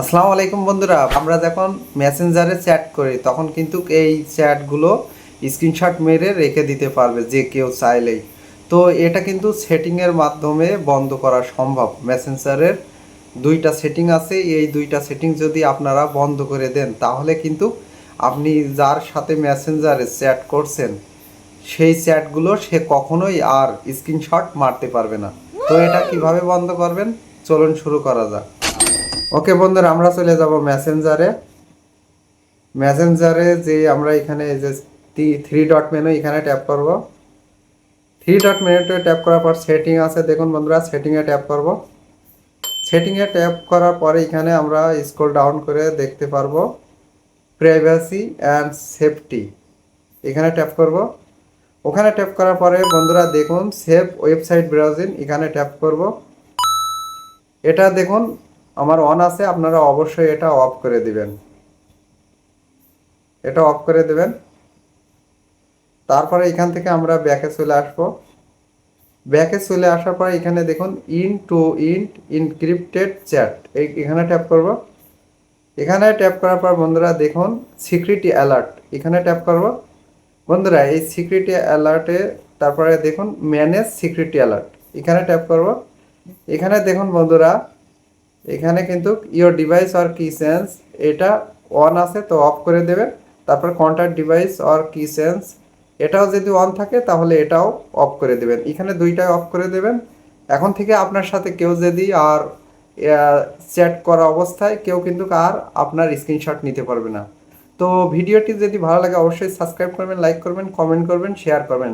আসসালামু আলাইকুম বন্ধুরা, আমরা যখন মেসেঞ্জারে চ্যাট করি, তখন কিন্তু এই চ্যাটগুলো স্ক্রিনশট মেরে রেখে দিতে পারবে যে কেউ চাইলেই। তো এটা কিন্তু সেটিংয়ের মাধ্যমে বন্ধ করা সম্ভব। মেসেঞ্জারের দুইটা সেটিং আছে, এই দুইটা সেটিং যদি আপনারা বন্ধ করে দেন, তাহলে কিন্তু আপনি যার সাথে মেসেঞ্জারে চ্যাট করছেন, সেই চ্যাটগুলো সে কখনোই আর স্ক্রিনশট মারতে পারবে না। তো এটা কীভাবে বন্ধ করবেন? চলুন শুরু করা যাক। ওকে বন্ধুরা, আমরা চলে যাব মেসেঞ্জারে। মেসেঞ্জারে যে আমরা এখানে যে থ্রি ডট মেনু এখানে ট্যাপ করব। থ্রি ডট মেনুতে ট্যাপ করার পর সেটিং আছে। দেখুন বন্ধুরা সেটিংয়ে ট্যাপ করব। সেটিংয়ে ট্যাপ করার পরে এখানে আমরা স্ক্রল ডাউন করে দেখতে পারব প্রাইভেসি অ্যান্ড সেফটি এখানে ট্যাপ করব। ওখানে ট্যাপ করার পরে বন্ধুরা, দেখুন সেভ ওয়েবসাইট ব্রাউজিং এখানে ট্যাপ করব। এটা দেখুন আমার অন আছে, আপনারা অবশ্যই এটা অফ করে দিবেন। এটা অফ করে দেবেন। তারপরে এখান থেকে আমরা ব্যাকে চলে আসব। ব্যাকে চলে আসার পরে এখানে দেখুন end to end encrypted chat এই এখানে ট্যাপ করব। এখানে ট্যাপ করার পর বন্ধুরা দেখুন সিক্রিটি অ্যালার্ট এখানে ট্যাপ করব। বন্ধুরা, এই সিক্রিটি অ্যালার্টে তারপরে দেখুন ম্যানেজ সিকিউরিটি অ্যালার্ট এখানে ট্যাপ করব। এখানে দেখুন বন্ধুরা এখানে কিন্তু ইওর ডিভাইস অর কি সেন্স এটা অন আছে, তো অফ করে দেবেন। তারপর কন্ট্যাক্ট ডিভাইস অর কি সেন্স এটাও যদি অন থাকে, তাহলে এটাও অফ করে দেবেন। এখানে দুইটাই অফ করে দেবেন। এখন থেকে আপনার সাথে কেউ যদি আর চ্যাট করা অবস্থায়, কেউ কিন্তু আর আপনার স্ক্রিনশট নিতে পারবে না। তো ভিডিওটি যদি ভালো লাগে, অবশ্যই সাবস্ক্রাইব করবেন লাইক করবেন কমেন্ট করবেন শেয়ার করবেন।